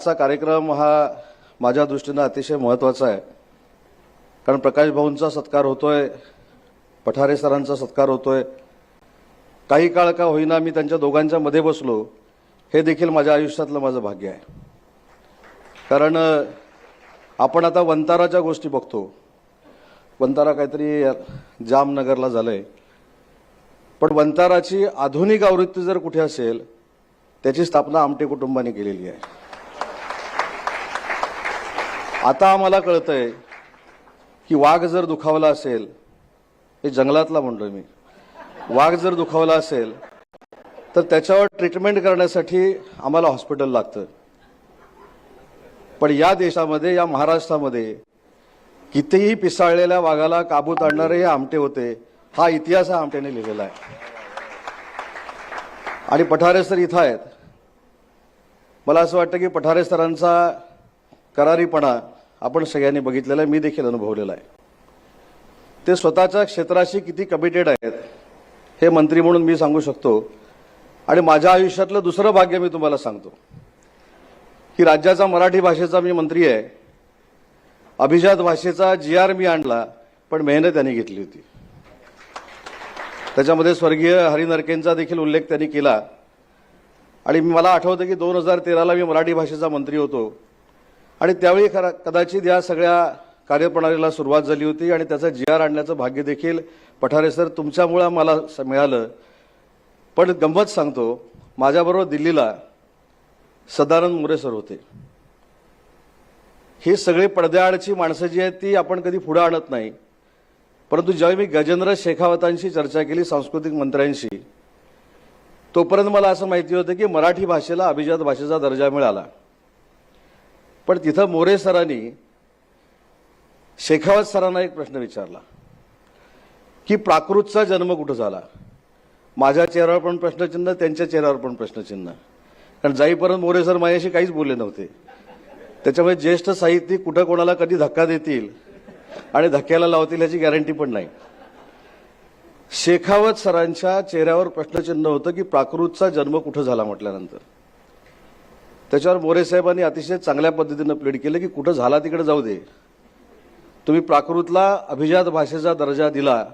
आजचा कार्यक्रम हा माझ्या दृष्टीनं अतिशय महत्त्वाचा आहे. कारण प्रकाश भाऊंचा सत्कार होतोय पठारे सरांचा सत्कार होतोय. काही काळ का होईना मी त्यांच्या दोघांच्या मध्ये बसलो हे देखील माझ्या आयुष्यातलं माझं भाग्य आहे. कारण आपण आता वंताराच्या गोष्टी बघतो. वंतारा काहीतरी जामनगरला झालंय. पण वंताराची आधुनिक आवृत्ती जर कुठे असेल त्याची स्थापना आमटे कुटुंबाने केलेली आहे. आता आम्हाला कळतंय की वाघ जर दुखावला असेल हे जंगलातला म्हणतोय मी वाघ जर दुखावला असेल तर त्याच्यावर ट्रीटमेंट करण्यासाठी आम्हाला हॉस्पिटल लागतं. पण या देशामध्ये या महाराष्ट्रामध्ये कितीही पिसाळलेल्या वाघाला काबूत आणणारे हे आमटे होते हा इतिहास हा आमट्याने लिहिलेला आहे. आणि पठारे सर इथं आहेत. मला असं वाटतं की पठारे सरांचा करारीपणा आपण सगळ्यांनी बघितलेला आहे मी देखील अनुभवलेला आहे. ते स्वतःच्या क्षेत्राशी किती कमिटेड आहेत हे मंत्री म्हणून मी सांगू शकतो. आणि माझ्या आयुष्यातलं दुसरं भाग्य मी तुम्हाला सांगतो. की राज्याचा मराठी भाषेचा मी मंत्री आहे. अभिजात भाषेचा जी आर मी आणला पण मेहनत त्यांनी घेतली होती. त्याच्यामध्ये स्वर्गीय हरिनरकेंचा देखील उल्लेख त्यांनी केला. आणि मला आठवतं की दोन हजार तेराला मी मराठी भाषेचा मंत्री होतो. आणि त्यावेळी खरा कदाचित या सगळ्या कार्यप्रणालीला सुरुवात झाली होती आणि त्याचं जी आर आणण्याचं भाग्य देखील पठारे सर तुमच्यामुळं मला स- मिळालं. पण गंमत सांगतो माझ्याबरोबर दिल्लीला सदानंद मोरे सर होते. ही सगळी पडद्याआडची माणसं जी आहेत ती आपण कधी पुढे आणत नाही. परंतु ज्यावेळी मी गजेंद्र शेखावतांशी चर्चा केली सांस्कृतिक मंत्र्यांशी तोपर्यंत मला असं माहिती होतं की मराठी भाषेला अभिजात भाषेचा दर्जा मिळाला. पण तिथं मोरे सरांनी शेखावत सरांना एक प्रश्न विचारला की प्राकृतचा जन्म कुठं झाला? माझ्या चेहऱ्यावर पण प्रश्नचिन्ह त्यांच्या चेहऱ्यावर पण प्रश्नचिन्ह कारण जाईपर्यंत मोरे सर माझ्याशी काहीच बोलले नव्हते. त्याच्यामुळे ज्येष्ठ साहित्यिक कुठं कोणाला कधी धक्का देतील आणि धक्क्याला लावतील याची गॅरंटी पण नाही. शेखावत सरांच्या चेहऱ्यावर प्रश्नचिन्ह होतं की प्राकृतचा जन्म कुठं झाला म्हटल्यानंतर. त्याच्यावर मोरे साहेबांनी अतिशय चांगल्या पद्धतीनं प्लेड केलं की कुठं झाला तिकडे जाऊ दे. तुम्ही प्राकृतला अभिजात भाषेचा दर्जा दिला.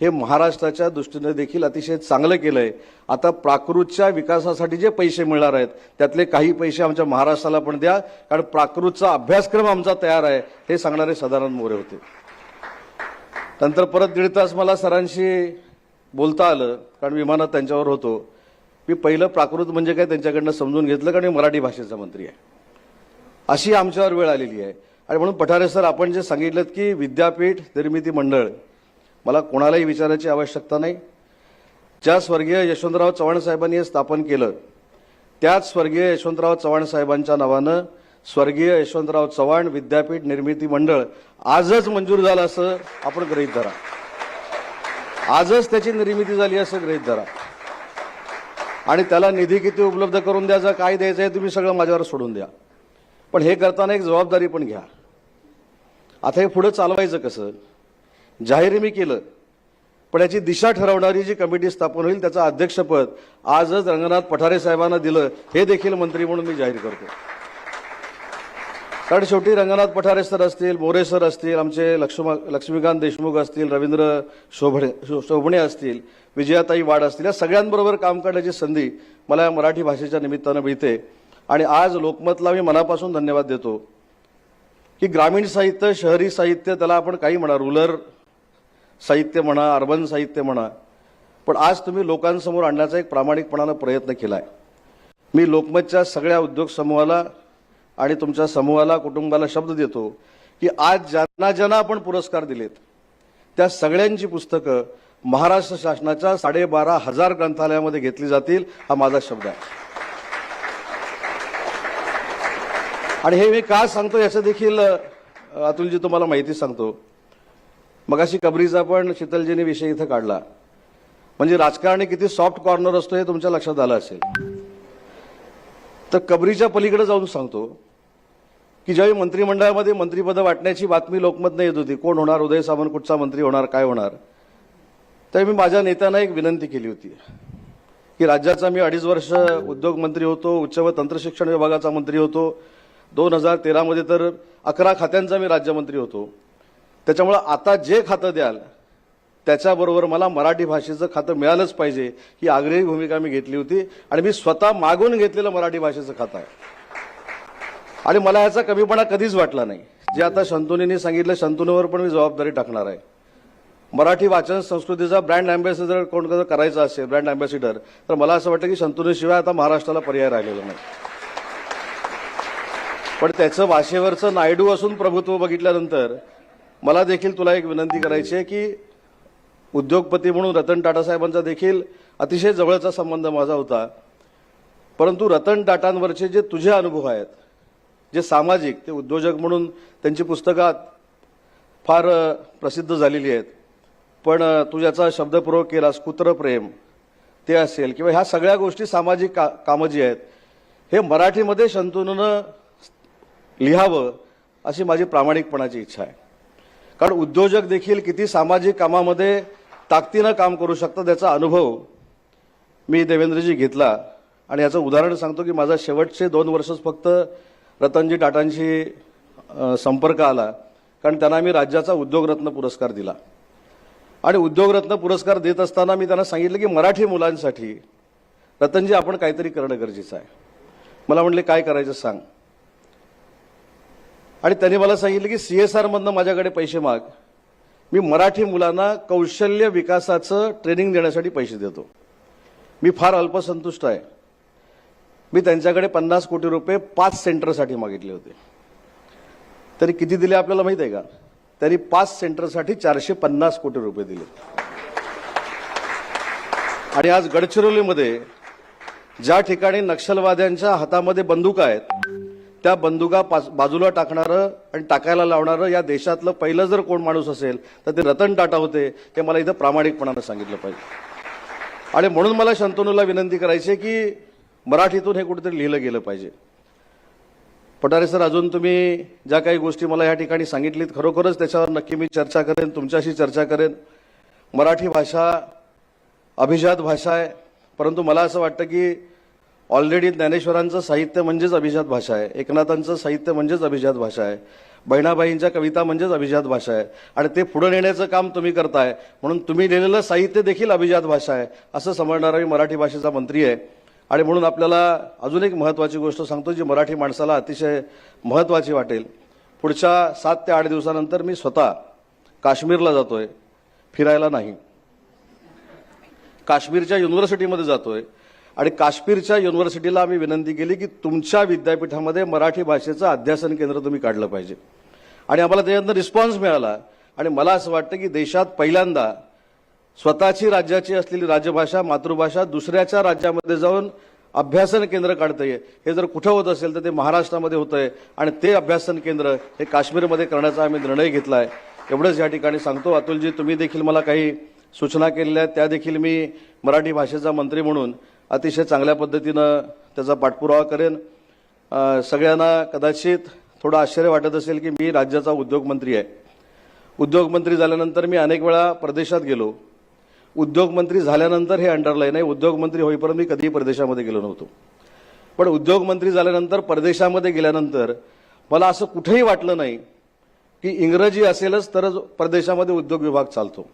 हे महाराष्ट्राच्या दृष्टीने देखील अतिशय चांगलं केलंय. आता प्राकृतच्या विकासासाठी जे पैसे मिळणार आहेत त्यातले काही पैसे आमच्या महाराष्ट्राला पण द्या कारण प्राकृतचा अभ्यासक्रम आमचा तयार आहे हे सांगणारे सदानंद मोरे होते. नंतर परत दीड तास मला सरांशी बोलता आलं कारण विमानात त्यांच्यावर होतो. मी पहिलं प्राकृत म्हणजे काय त्यांच्याकडनं समजून घेतलं कारण मी मराठी भाषेचा मंत्री आहे. अशी आमच्यावर वेळ आलेली आहे. आणि म्हणून पठारे सर आपण जे सांगितलं की विद्यापीठ निर्मिती मंडळ मला कोणालाही विचारायची आवश्यकता नाही. ज्या स्वर्गीय यशवंतराव चव्हाण साहेबांनी हे स्थापन केलं त्याच स्वर्गीय यशवंतराव चव्हाण साहेबांच्या नावानं स्वर्गीय यशवंतराव चव्हाण विद्यापीठ निर्मिती मंडळ आजच मंजूर झालं असं आपण गृहीत धरा. आजच त्याची निर्मिती झाली असं गृहीत धरा. आणि त्याला निधी किती उपलब्ध करून द्यायचा काय द्यायचं आहे तुम्ही सगळं माझ्यावर सोडून द्या. पण हे करताना एक जबाबदारी पण घ्या. आता हे पुढं चालवायचं कसं? जाहीर मी केलं पण याची दिशा ठरवणारी जी कमिटी स्थापन होईल त्याचं अध्यक्षपद आजच रंगनाथ पठारे साहेबांना दिलं हे देखील मंत्री म्हणून मी जाहीर करतो. कारण शेवटी रंगनाथ पठारे सर असतील बोरे सर असतील आमचे लक्ष्म लक्ष्मीकांत देशमुख असतील रवींद्र शोभणे शो- शोभणे असतील विजयाताई वाड असतील या सगळ्यांबरोबर काम करण्याची संधी मला या मराठी भाषेच्या निमित्तानं मिळते. आणि आज लोकमतला मी मनापासून धन्यवाद देतो. की ग्रामीण साहित्य शहरी साहित्य त्याला आपण काही म्हणा रुरल साहित्य म्हणा अर्बन साहित्य म्हणा पण आज तुम्ही लोकांसमोर आणण्याचा एक प्रामाणिकपणानं प्रयत्न केला आहे मी लोकमतच्या सगळ्या उद्योग समूहाला आणि तुमच्या समूहाला कुटुंबाला शब्द देतो की आज ज्यांना ज्यांना आपण पुरस्कार दिलेत त्या सगळ्यांची पुस्तकं महाराष्ट्र शासनाच्या साडेबारा हजार ग्रंथालयामध्ये घेतली जातील हा माझा शब्द आहे. आणि हे मी का सांगतो याचं देखील अतुलजी तुम्हाला माहिती सांगतो. मगाशी कबरीचा पण शीतलजीने विषय इथं काढला. म्हणजे राजकारणी किती सॉफ्ट कॉर्नर असतो हे तुमच्या लक्षात आलं असेल. तर कबरीच्या पलीकडे जाऊन सांगतो की ज्यावेळी मंत्रिमंडळामध्ये मंत्रिपदं वाटण्याची बातमी लोकमतनं येत होती कोण होणार उदय सामंत कुठचा मंत्री होणार काय होणार त्यावेळी मी माझ्या नेत्यांना एक विनंती केली होती की राज्याचा मी अडीच वर्ष उद्योग मंत्री होतो उच्च व तंत्रशिक्षण विभागाचा मंत्री होतो दोन हजार तेरामध्ये तर अकरा खात्यांचा मी राज्यमंत्री होतो. त्याच्यामुळं आता जे खातं द्याल त्याच्याबरोबर मला मराठी भाषेचं खातं मिळालंच पाहिजे ही आग्रही भूमिका मी घेतली होती. आणि मी स्वतः मागून घेतलेलं मराठी भाषेचं खातं आहे. आणि मला याचा कमीपणा कधीच वाटला नाही. जे आता शंतनुनी सांगितलं शंतनूवर पण मी जबाबदारी टाकणार आहे. मराठी वाचन संस्कृतीचा ब्रँड अँबॅसिडर कोण कसं करायचा असेल ब्रँड अँबॅसिडर तर मला असं वाटतं की शंतनूशिवाय आता महाराष्ट्राला पर्याय राहिलेला नाही. पण त्याचं भाषेवरचं नायडू असून प्रभुत्व बघितल्यानंतर मला देखील तुला एक विनंती करायची आहे की उद्योगपती म्हणून रतन टाटा साहेबांचा देखील अतिशय जवळचा संबंध माझा होता. परंतु रतन टाटांवरचे जे तुझे अनुभव आहेत जे सामाजिक ते उद्योजक म्हणून त्यांची पुस्तकात फार प्रसिद्ध झालेली आहेत. पण तू ज्याचा शब्दप्रयोग केलास कुत्रप्रेम ते असेल किंवा ह्या सगळ्या गोष्टी सामाजिक का कामं जी आहेत हे मराठीमध्ये शंतनूनं लिहावं अशी माझी प्रामाणिकपणाची इच्छा आहे. कारण उद्योजक देखील किती सामाजिक कामामध्ये ताकदीनं काम करू शकतात याचा अनुभव मी देवेंद्रजी घेतला. आणि याचं उदाहरण सांगतो की माझा शेवटचे दोन वर्षच फक्त रतनजी टाटांशी संपर्क आला. कारण त्यांना मी राज्याचा उद्योगरत्न पुरस्कार दिला. आणि उद्योगरत्न पुरस्कार देत असताना मी त्यांना सांगितलं की मराठी मुलांसाठी रतनजी आपण काहीतरी करणं गरजेचं आहे. मला म्हणले काय करायचं सांग? आणि त्यांनी मला सांगितलं की सी एस आरमधनं माझ्याकडे पैसे माग. मी मराठी मुलांना कौशल्य विकासाचं ट्रेनिंग देण्यासाठी पैसे देतो. मी फार अल्पसंतुष्ट आहे. मी त्यांच्याकडे पन्नास कोटी रुपये पाच सेंटरसाठी मागितले होते. तरी किती दिले आपल्याला माहीत आहे का? त्यांनी पाच सेंटरसाठी चारशे पन्नास कोटी रुपये दिले. आणि आज गडचिरोलीमध्ये ज्या ठिकाणी नक्षलवाद्यांच्या हातामध्ये बंदूक आहेत त्या बंदुका पास- बाजूला टाकणारं आणि टाकायला लावणारं या देशातलं पहिलं जर कोण माणूस असेल तर ते रतन टाटा होते ते मला इथं प्रामाणिकपणानं सांगितलं पाहिजे. आणि म्हणून मला शंतनूला विनंती करायची आहे की मराठीतून हे कुठेतरी लिहिलं गेलं पाहिजे. पटारे सर अजून तुम्ही ज्या काही गोष्टी मला या ठिकाणी सांगितलीत खरोखरच त्याच्यावर नक्की मी चर्चा करेन तुमच्याशी चर्चा करेन. मराठी भाषा अभिजात भाषा आहे परंतु मला असं वाटतं की ऑलरेडी ज्ञानेश्वरांचं साहित्य म्हणजेच अभिजात भाषा आहे. एकनाथांचं साहित्य म्हणजेच अभिजात भाषा आहे. बहिणाबाईंच्या कविता म्हणजेच अभिजात भाषा आहे. आणि ते पुढे नेण्याचं काम तुम्ही करताय. म्हणून तुम्ही लिहिलेलं साहित्य देखील अभिजात भाषा आहे असं समजणारा मी मराठी भाषेचा मंत्री आहे. आणि म्हणून आपल्याला अजून एक महत्त्वाची गोष्ट सांगतो जी मराठी माणसाला अतिशय महत्त्वाची वाटेल. पुढच्या सात ते आठ दिवसानंतर मी स्वतः काश्मीरला जातोय. फिरायला नाही. काश्मीरच्या युनिव्हर्सिटीमध्ये जातोय. आणि काश्मीरच्या युनिव्हर्सिटीला आम्ही विनंती केली की तुमच्या विद्यापीठामध्ये मराठी भाषेचं अध्यासन केंद्र तुम्ही काढलं पाहिजे. आणि आम्हाला त्याच्यातनं रिस्पॉन्स मिळाला. आणि मला असं वाटतं की देशात पहिल्यांदा स्वतःची राज्याची असलेली राजभाषा मातृभाषा दुसऱ्याच्या राज्यामध्ये जाऊन अभ्यासन केंद्र काढतंय. हे जर कुठं होत असेल तर ते महाराष्ट्रामध्ये होतं आहे आणि ते अभ्यासन केंद्र हे काश्मीरमध्ये करण्याचा आम्ही निर्णय घेतला आहे एवढंच या ठिकाणी सांगतो. अतुलजी तुम्ही देखील मला काही सूचना केलेल्या आहेत. त्या देखील मी मराठी भाषेचा मंत्री म्हणून अतिशय चांगल्या पद्धतीनं त्याचा पाठपुरावा करेन. सगळ्यांना कदाचित थोडं आश्चर्य वाटत असेल की मी राज्याचा उद्योगमंत्री आहे. उद्योगमंत्री झाल्यानंतर मी अनेक वेळा परदेशात गेलो. उद्योगमंत्री झाल्यानंतर हे अंडरलाईन आहे. उद्योगमंत्री होईपर्यंत मी कधीही परदेशामध्ये गेलो नव्हतो. पण उद्योगमंत्री झाल्यानंतर परदेशामध्ये गेल्यानंतर मला असं कुठेही वाटलं नाही की इंग्रजी असेलच तरच परदेशामध्ये उद्योग विभाग चालतो.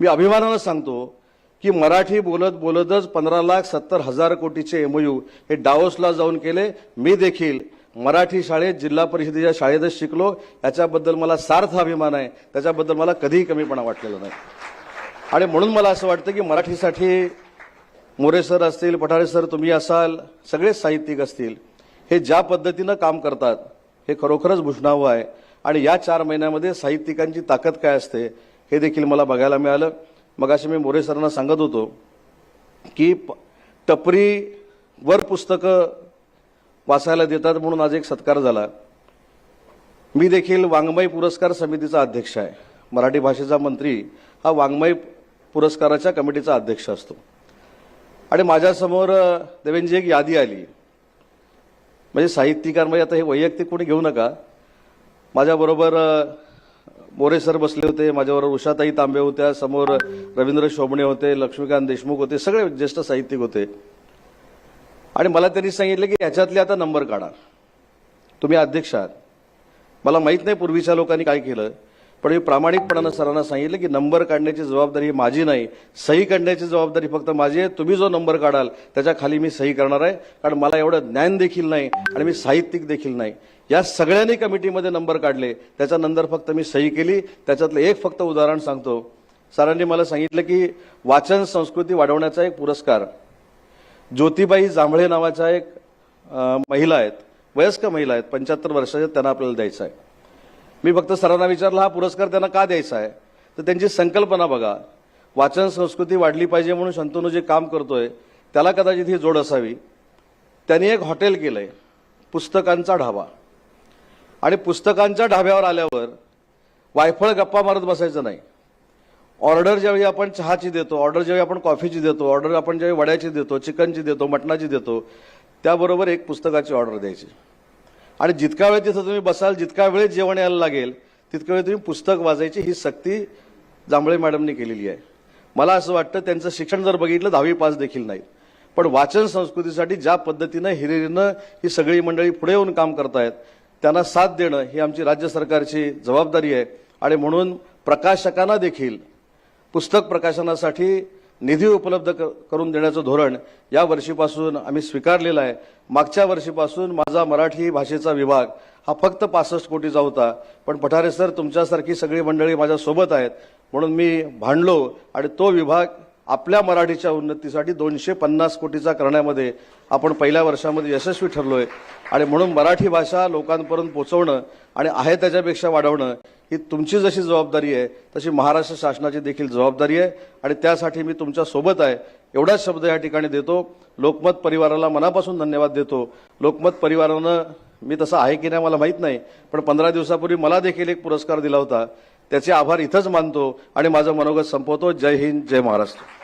मी अभिमानानं सांगतो की मराठी बोलत बोलतच पंधरा लाख सत्तर हजार कोटीचे एमओयू हे डाओसला जाऊन केले. मी देखील मराठी शाळेत जिल्हा परिषदेच्या शाळेतच शिकलो. याच्याबद्दल मला सार्थ अभिमान आहे. त्याच्याबद्दल मला कधीही कमीपणा वाटलेला नाही. आणि म्हणून मला असं वाटतं की मराठीसाठी मोरे सर असतील पठारे सर तुम्ही असाल सगळेच साहित्यिक असतील हे ज्या पद्धतीनं काम करतात हे खरोखरच भूषणावं आहे. आणि या चार महिन्यामध्ये साहित्यिकांची ताकद काय असते हे देखील मला बघायला मिळालं. मग असे मी मोरे सरांना सांगत होतो की प- टपरीवर पुस्तकं वाचायला देतात म्हणून आज एक सत्कार झाला. मी देखील वाङ्मय पुरस्कार समितीचा अध्यक्ष आहे. मराठी भाषेचा मंत्री हा वाङ्मय पुरस्काराच्या कमिटीचा अध्यक्ष असतो. आणि माझ्यासमोर देवेंद्रजी देवेंजी एक यादी आली. म्हणजे साहित्यिकांमध्ये आता हे वैयक्तिक कोणी घेऊ नका. माझ्याबरोबर मोरे सर बसले होते माझ्याबरोबर उषाताई तांबे होत्या समोर रवींद्र शोभणे होते लक्ष्मीकांत देशमुख होते सगळे ज्येष्ठ साहित्यिक होते. आणि मला त्यांनी सांगितलं की ह्याच्यातले आता नंबर काढा. तुम्ही अध्यक्ष आहात. मला माहीत नाही पूर्वीच्या लोकांनी काय केलं पण मी प्रामाणिकपणानं सरांना सांगितलं की नंबर काढण्याची जबाबदारी ही माझी नाही. सही काढण्याची जबाबदारी फक्त माझी आहे. तुम्ही जो नंबर काढाल त्याच्याखाली मी सही करणार आहे. कारण मला एवढं ज्ञान देखील नाही आणि मी साहित्यिक देखील नाही. या सगळ्यांनी कमिटीमध्ये नंबर काढले. त्याच्यानंतर फक्त मी सही केली. त्याच्यातलं एक फक्त उदाहरण सांगतो. सरांनी मला सांगितलं की वाचन संस्कृती वाढवण्याचा एक पुरस्कार. ज्योतिबाई जांभळे नावाच्या एक महिला आहेत. वयस्क महिला आहेत. पंच्याहत्तर वर्षाच्या त्यांना आपल्याला द्यायचा आहे. मी फक्त सरांना विचारलं हा पुरस्कार त्यांना का द्यायचा आहे? तर त्यांची संकल्पना बघा. वाचन संस्कृती वाढली पाहिजे म्हणून शंतनू जे काम करतोय त्याला कदाचित ही जोड असावी. त्यांनी एक हॉटेल केलंय. पुस्तकांचा ढाबा. आणि पुस्तकांच्या ढाब्यावर आल्यावर वायफळ गप्पा मारत बसायचं नाही. ऑर्डर ज्यावेळी आपण चहाची देतो ऑर्डर ज्यावेळी आपण कॉफीची देतो ऑर्डर आपण ज्यावेळी वड्याची देतो चिकनची देतो मटणाची देतो त्याबरोबर एक पुस्तकाची ऑर्डर द्यायची. आणि जितका वेळ तिथं तुम्ही बसाल जितका वेळ जेवण यायला लागेल तितका वेळ तुम्ही पुस्तक वाचायची ही सक्ती जांभळे मॅडमनी केलेली आहे. मला असं वाटतं त्यांचं शिक्षण जर बघितलं दहावी पास देखील नाही पण वाचन संस्कृतीसाठी ज्या पद्धतीनं हिरिरीनं ही सगळी मंडळी पुढे येऊन काम करतायत त्यांना साथ देणं ही आमची राज्य सरकारची जबाबदारी आहे. आणि म्हणून प्रकाशकांना देखील पुस्तक प्रकाशनासाठी निधी उपलब्ध करून देण्याचं धोरण या वर्षीपासून आम्ही स्वीकारलेलं आहे. मागच्या वर्षीपासून माझा मराठी भाषेचा विभाग हा फक्त पासष्ट कोटीचा होता. पण पठारे सर तुमच्यासारखी सगळी मंडळी माझ्यासोबत आहेत. म्हणून मी भांडलो आणि तो विभाग आपल्या मराठीच्या उन्नतीसाठी दोनशे पन्नास कोटीचा करण्यामध्ये आपण पहिल्या वर्षामध्ये यशस्वी ठरलो आहे आणि म्हणून मराठी भाषा लोकांपर्यंत पोचवणं आणि आहे त्याच्यापेक्षा वाढवणं ही तुमची जशी जबाबदारी आहे तशी महाराष्ट्र शासनाची देखील जबाबदारी आहे. आणि त्यासाठी मी तुमच्यासोबत आहे. एवढाच शब्द या ठिकाणी देतो. लोकमत परिवाराला मनापासून धन्यवाद देतो. लोकमत परिवारानं मी तसं आहे की नाही मला माहीत नाही पण पंधरा दिवसापूर्वी मला देखील एक पुरस्कार दिला होता. त्याचे आभार इथंच मानतो आणि माझं मनोगत संपवतो. जय हिंद जय महाराष्ट्र.